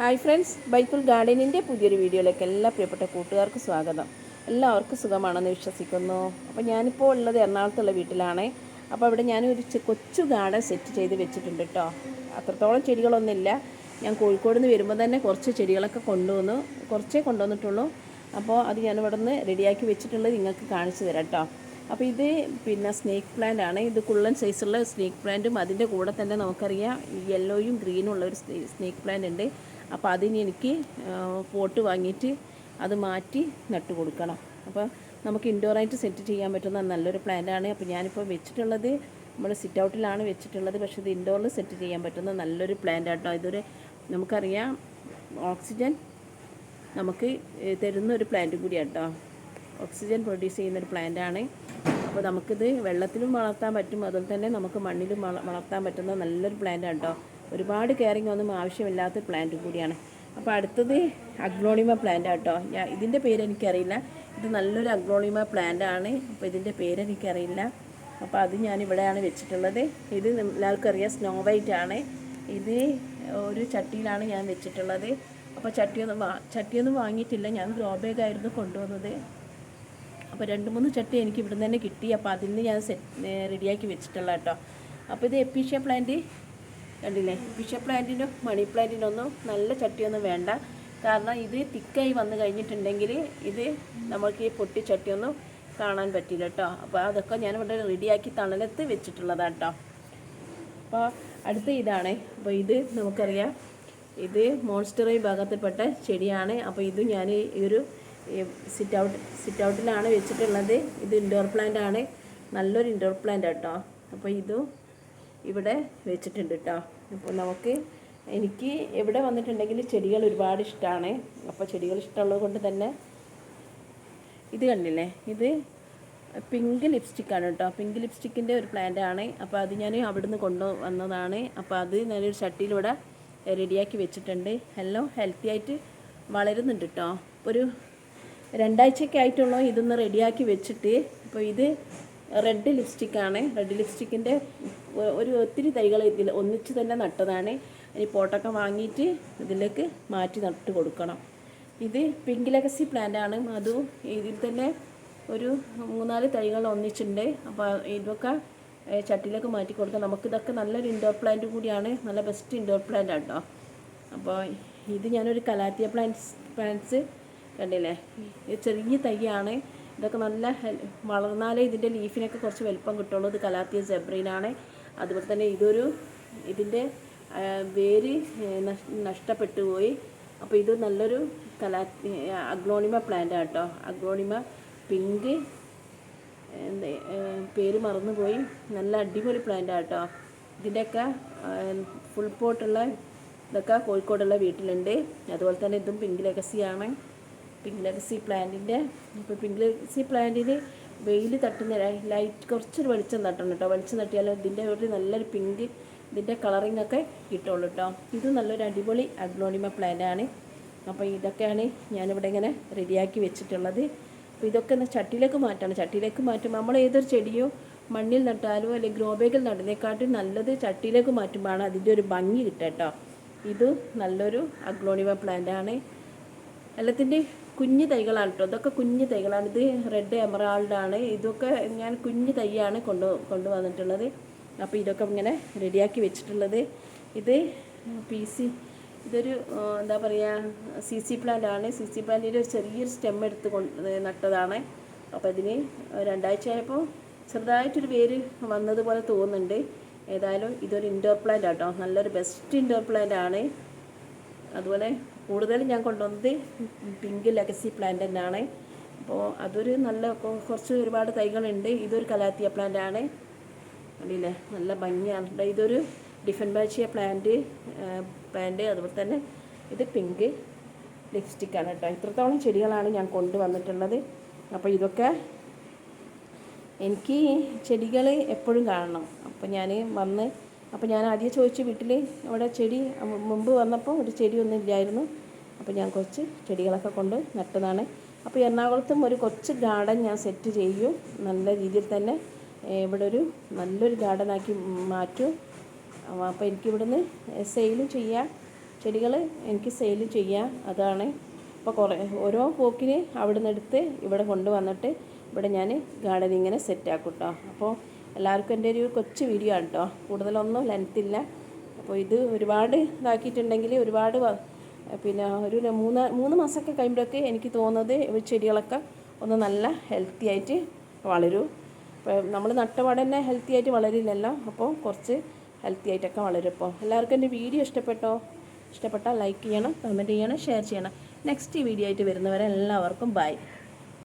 Hi friends ബൈക്കുൾ ഗാർഡനിന്റെ പുതിയൊരു വീഡിയോയിലേക്ക് എല്ലാ പ്രിയപ്പെട്ട കൂട്ടുകാർക്കും സ്വാഗതം. എല്ലാവർക്കും സുഖമാണെന്ന് വിശ്വസിക്കുന്നു. അപ്പോൾ ഞാനിപ്പോൾ ഉള്ളത് എറണാകുളത്തുള്ള വീട്ടിലാണ്. അപ്പോൾ അവിടെ ഞാനൊരു കൊച്ചു ഗാർഡൻ സെറ്റ് ചെയ്ത് വെച്ചിട്ടുണ്ട് കേട്ടോ. അത്രത്തോളം ചെടികളൊന്നുമില്ല. ഞാൻ കോഴിക്കോട് നിന്ന് വരുമ്പോൾ തന്നെ കുറച്ച് ചെടികളൊക്കെ കൊണ്ടുവന്നു. കുറച്ചേ കൊണ്ടുവന്നിട്ടുള്ളൂ. അപ്പോൾ അത് ഞാൻ ഇവിടെ നിന്ന് റെഡിയാക്കി വെച്ചിട്ടുള്ളത് നിങ്ങൾക്ക് കാണിച്ചു തരാം കേട്ടോ. അപ്പോൾ ഇത് പിന്നെ സ്നേക്ക് പ്ലാന്റ് ആണ്. ഇത് കുള്ളൻ സൈസുള്ള സ്നേക്ക് പ്ലാന്റും അതിന്റെ കൂടെ തന്നെ നമുക്കറിയാം. യെല്ലോയും ഗ്രീനും ഉള്ള ഒരു സ്നേക്ക് പ്ലാന്റ് ഉണ്ട്. അപ്പോൾ അതിന് എനിക്ക് പോട്ട് വാങ്ങിയിട്ട് അത് മാറ്റി നട്ട് കൊടുക്കണം. അപ്പോൾ നമുക്ക് ഇൻഡോറായിട്ട് സെറ്റ് ചെയ്യാൻ പറ്റുന്ന നല്ലൊരു പ്ലാന്റാണ് അപ്പോൾ ഞാനിപ്പോൾ വെച്ചിട്ടുള്ളത് നമ്മൾ സിറ്റ് ഔട്ടിലാണ് വെച്ചിട്ടുള്ളത് പക്ഷേ ഇത് ഇൻഡോറിൽ സെറ്റ് ചെയ്യാൻ പറ്റുന്ന നല്ലൊരു പ്ലാന്റ് ആട്ടോ. ഇതൊരു നമുക്കറിയാം ഓക്സിജൻ നമുക്ക് തരുന്ന ഒരു പ്ലാന്റ് കൂടിയാണ് കേട്ടോ ഓക്സിജൻ പ്രൊഡ്യൂസ് ചെയ്യുന്ന ഒരു പ്ലാന്റ് ആണ്. അപ്പോൾ നമുക്കിത് വെള്ളത്തിലും വളർത്താൻ പറ്റും. അതുപോലെ തന്നെ നമുക്ക് മണ്ണിലും വളർത്താൻ പറ്റുന്ന നല്ലൊരു പ്ലാന്റ് ആണ് കേട്ടോ ഒരുപാട് കെയറിങ് ഒന്നും ആവശ്യമില്ലാത്ത പ്ലാന്റ് കൂടിയാണ്. അപ്പോൾ അടുത്തത് അഗ്ലോണിമ പ്ലാന്റ് കേട്ടോ ഞാൻ ഇതിന്റെ പേര് എനിക്കറിയില്ല. ഇത് നല്ലൊരു അഗ്ലോണിമ പ്ലാന്റ് ആണ്. അപ്പോൾ ഇതിന്റെ പേര് എനിക്കറിയില്ല. അപ്പോൾ അത് ഞാൻ ഇവിടെയാണ് വെച്ചിട്ടുള്ളത്. ഇത് എല്ലാവർക്കും അറിയാം സ്നോ വൈറ്റ് ആണ്. ഇത് ഒരു ചട്ടിയിലാണ് ഞാൻ വെച്ചിട്ടുള്ളത്. അപ്പോൾ ചട്ടിയൊന്നും വാ ചട്ടിയൊന്നും വാങ്ങിയിട്ടില്ല. ഞാൻ ഗ്രോ ബാഗായിരുന്നു കൊണ്ടുവന്നത്. അപ്പോൾ രണ്ട് മൂന്ന് ചട്ടി എനിക്ക് ഇവിടുന്ന് തന്നെ കിട്ടി. അപ്പോൾ അതിൽ നിന്ന് ഞാൻ സെറ്റ് റെഡിയാക്കി വെച്ചിട്ടുള്ള കേട്ടോ. അപ്പോൾ ഇത് എപ്പീഷ്യ പ്ലാന്റ് കണ്ടില്ലേ? എപ്പീഷ്യ പ്ലാന്റിനും മണി പ്ലാന്റിനൊന്നും നല്ല ചട്ടിയൊന്നും വേണ്ട. കാരണം ഇത് തിക്കായി വന്നു കഴിഞ്ഞിട്ടുണ്ടെങ്കിൽ ഇത് നമുക്ക് ഈ പൊട്ടി ചട്ടിയൊന്നും കാണാൻ പറ്റില്ല കേട്ടോ അപ്പോൾ അതൊക്കെ ഞാനിവിടെ റെഡിയാക്കി തണലത്ത് വെച്ചിട്ടുള്ളതാണ് കേട്ടോ അപ്പോൾ അടുത്ത ഇതാണ്. അപ്പോൾ ഇത് നമുക്കറിയാം. ഇത് മോൺസ്റ്റർ വിഭാഗത്തിൽപ്പെട്ട ചെടിയാണ്. അപ്പോൾ ഇത് ഞാൻ ഈ ഒരു സിറ്റ് ഔട്ട് സിറ്റ് ഔട്ടിലാണ് വെച്ചിട്ടുള്ളത്. ഇത് ഇൻഡോർ പ്ലാന്റ് ആണ്. നല്ലൊരു ഇൻഡോർ പ്ലാന്റ് കേട്ടോ അപ്പോൾ ഇതും ഇവിടെ വെച്ചിട്ടുണ്ട് കേട്ടോ അപ്പോൾ നമുക്ക് എനിക്ക് എവിടെ വന്നിട്ടുണ്ടെങ്കിൽ ചെടികൾ ഒരുപാട് ഇഷ്ടമാണ് അപ്പോൾ ചെടികൾ ഇഷ്ടമുള്ളത് കൊണ്ട് തന്നെ ഇത് കണ്ടില്ലേ? ഇത് പിങ്ക് ലിപ്സ്റ്റിക്കാണ് കേട്ടോ പിങ്ക് ലിപ്സ്റ്റിക്കിന്റെ ഒരു പ്ലാന്റ് ആണ്. അപ്പോൾ അത് ഞാൻ അവിടുന്ന് കൊണ്ടുവന്നതാണ്. അപ്പോൾ അത് ഞാനൊരു ചട്ടിയിലൂടെ റെഡിയാക്കി വെച്ചിട്ടുണ്ട്. എല്ലാം ഹെൽത്തി ആയിട്ട് വളരുന്നുണ്ട് കേട്ടോ ഒരു രണ്ടാഴ്ചയൊക്കെ ആയിട്ടുള്ളൂ ഇതൊന്ന് റെഡിയാക്കി വെച്ചിട്ട്. അപ്പോൾ ഇത് റെഡ് ലിപ്സ്റ്റിക്കാണ് റെഡ് ലിപ്സ്റ്റിക്കിന്റെ ഒരു ഒത്തിരി തൈകൾ ഇതിൽ ഒന്നിച്ച് തന്നെ നട്ടതാണ്. ഇനി പോട്ടൊക്കെ വാങ്ങിയിട്ട് ഇതിലേക്ക് മാറ്റി നട്ട് കൊടുക്കണം. ഇത് പിങ്ക് ലെഗസി പ്ലാന്റ് ആണ്. അതും ഇതിൽ തന്നെ ഒരു മൂന്നാൽ തൈകൾ ഒന്നിച്ചിട്ടുണ്ട്. അപ്പോൾ ഇതൊക്കെ ചട്ടിയിലേക്ക് മാറ്റി കൊടുക്കാം നമുക്കിതൊക്കെ നല്ലൊരു ഇൻഡോർ പ്ലാന്റ് കൂടിയാണ്. നല്ല ബെസ്റ്റ് ഇൻഡോർ പ്ലാന്റ് ആട്ടോ അപ്പോൾ ഇത് ഞാനൊരു കലാത്തിയ പ്ലാന്റ്സ് പ്ലാന്റ്സ് കണ്ടില്ലേ? ചെറിയ തൈയാണ്. ഇതൊക്കെ നല്ല വളർന്നാലേ ഇതിന്റെ ലീഫിനൊക്കെ കുറച്ച് വലിപ്പം കിട്ടുള്ളൂ. ഇത് കലാത്തിയ സെബ്രീനാണ് അതുപോലെ തന്നെ ഇതൊരു ഇതിന്റെ വേര് നഷ്ടപ്പെട്ടു പോയി. അപ്പോൾ ഇത് നല്ലൊരു കലാ അഗ്ലോണിമ പ്ലാന്റ് കേട്ടോ അഗ്ലോണിമ പിങ്ക് പേര് മറന്നുപോയി. നല്ല അടിപൊളി പ്ലാന്റ് കേട്ടോ ഇതിന്റെയൊക്കെ ഫുൾ പോട്ടുള്ള ഇതൊക്കെ കോഴിക്കോടുള്ള വീട്ടിലുണ്ട്. അതുപോലെ തന്നെ ഇതും പിങ്ക് ലെഗസിയാണ് പിങ്ക് ലെഗസി പ്ലാന്റിന്റെ ഇപ്പോൾ പിങ്ക് ലെഗസി പ്ലാന്റിന് വെയിൽ തട്ടുന്ന ലൈറ്റ് കുറച്ചൊരു വെളിച്ചം തട്ടണം കേട്ടോ. വെളിച്ചം തട്ടിയാൽ ഇതിന്റെ ഒരു നല്ലൊരു പിങ്ക് ഇതിന്റെ കളറിംഗ് ഒക്കെ കിട്ടുള്ളൂ കേട്ടോ. ഇത് നല്ലൊരു അടിപൊളി പ്ലാന്റ് ആണ്. അപ്പോൾ ഇതൊക്കെയാണ് ഞാനിവിടെ ഇങ്ങനെ റെഡിയാക്കി വെച്ചിട്ടുള്ളത്. അപ്പോൾ ഇതൊക്കെ ചട്ടിയിലേക്ക് മാറ്റണം. ചട്ടിയിലേക്ക് മാറ്റുമ്പോൾ നമ്മൾ ഏതൊരു ചെടിയോ മണ്ണിൽ നട്ടാലോ അല്ലെങ്കിൽ ഗ്രോ ബാഗിൽ നടുന്നേക്കാട്ടും നല്ലത് ചട്ടിയിലേക്ക് മാറ്റുമ്പോഴാണ് അതിന്റെ ഒരു ഭംഗി കിട്ടുക കേട്ടോ. ഇത് നല്ലൊരു അഗ്ലോണിമ പ്ലാന്റ് ആണ്. എല്ലാത്തിന്റെ കുഞ്ഞു തൈകളാണ് കേട്ടോ ഇതൊക്കെ കുഞ്ഞു തൈകളാണ്. ഇത് റെഡ് എമറാൾഡ് ആണ് ഇതൊക്കെ ഞാൻ കുഞ്ഞു തൈയാണ് കൊണ്ടു കൊണ്ടുവന്നിട്ടുള്ളത്. അപ്പോൾ ഇതൊക്കെ ഇങ്ങനെ റെഡിയാക്കി വെച്ചിട്ടുള്ളത്. ഇത് പി സി ഇതൊരു എന്താ പറയുക സി സി പ്ലാന്റ് ആണ് സി സി പ്ലാന്റിന്റെ ഒരു ചെറിയൊരു സ്റ്റെം എടുത്ത് കൊണ്ട് നട്ടതാണ്. അപ്പോൾ ഇതിന് രണ്ടാഴ്ച ആയപ്പോൾ ചെറുതായിട്ടൊരു വേര് വന്നതുപോലെ തോന്നുന്നുണ്ട്. ഏതായാലും ഇതൊരു ഇൻഡോർ പ്ലാന്റ് ആട്ടോ നല്ലൊരു ബെസ്റ്റ് ഇൻഡോർ പ്ലാന്റ് ആണ് അതുപോലെ കൂടുതലും ഞാൻ കൊണ്ടുവന്നത് പിങ്ക് ലെഗസി പ്ലാന്റ് തന്നെയാണ്. അപ്പോൾ അതൊരു നല്ല കുറച്ച് ഒരുപാട് തൈകളുണ്ട്. ഇതൊരു കലാത്തിയ പ്ലാന്റ് ആണ്. കണ്ടില്ലേ? നല്ല ഭംഗിയാണ്. ഇതൊരു ഡിഫൻ ബാച്ചിയ പ്ലാന്റ് പ്ലാന്റ് അതുപോലെ തന്നെ ഇത് പിങ്ക് ലിപ്സ്റ്റിക്കാണ് കേട്ടോ. ഇത്രത്തോളം ചെടികളാണ് ഞാൻ കൊണ്ടുവന്നിട്ടുള്ളത്. അപ്പോൾ ഇതൊക്കെ എനിക്ക് ചെടികൾ എപ്പോഴും കാണണം. അപ്പോൾ ഞാൻ വന്ന് അപ്പോൾ ഞാൻ ആദ്യം ചോദിച്ചു വീട്ടിൽ അവിടെ ചെടി മുമ്പ് വന്നപ്പോൾ ഒരു ചെടിയൊന്നും ഇല്ലായിരുന്നു. അപ്പോൾ ഞാൻ കുറച്ച് ചെടികളൊക്കെ കൊണ്ട് നട്ടതാണ്. അപ്പോൾ എറണാകുളത്തും ഒരു കൊച്ചു ഗാർഡൻ ഞാൻ സെറ്റ് ചെയ്യും. നല്ല രീതിയിൽ തന്നെ ഇവിടെ ഒരു നല്ലൊരു ഗാർഡനാക്കി മാറ്റും. അപ്പോൾ എനിക്ക് ഇവിടുന്ന് സെയിലും ചെയ്യാം. ചെടികൾ എനിക്ക് സെയിൽ ചെയ്യാം. അതാണ്. അപ്പോൾ കുറേ ഓരോ പോക്കിന് അവിടെ നിന്ന് എടുത്ത് ഇവിടെ കൊണ്ടുവന്നിട്ട് ഇവിടെ ഞാൻ ഗാർഡനിങ്ങനെ സെറ്റ് ആക്കും കേട്ടോ അപ്പോൾ എല്ലാവർക്കും എന്റെ ഒരു കൊച്ചു വീഡിയോ ആണ് കേട്ടോ കൂടുതലൊന്നും ലെങ്ത് ഇല്ല. അപ്പോൾ ഇത് ഒരുപാട് ഇതാക്കിയിട്ടുണ്ടെങ്കിൽ ഒരുപാട് പിന്നെ ഒരു മൂന്ന് മൂന്ന് മാസമൊക്കെ കഴിയുമ്പോഴൊക്കെ എനിക്ക് തോന്നുന്നത് ചെടികളൊക്കെ ഒന്ന് നല്ല ഹെൽത്തി ആയിട്ട് വളരും. അപ്പോൾ നമ്മൾ നട്ടപാടെ തന്നെ ഹെൽത്തി ആയിട്ട് വളരില്ലല്ലോ. അപ്പോൾ കുറച്ച് ഹെൽത്തി ആയിട്ടൊക്കെ വളരും. അപ്പോൾ എല്ലാവർക്കും എന്റെ വീഡിയോ ഇഷ്ടപ്പെട്ടോ? ഇഷ്ടപ്പെട്ടാൽ ലൈക്ക് ചെയ്യണം കമന്റ് ചെയ്യണം ഷെയർ ചെയ്യണം. നെക്സ്റ്റ് വീഡിയോ ആയിട്ട് വരുന്നവരെ എല്ലാവർക്കും ബൈ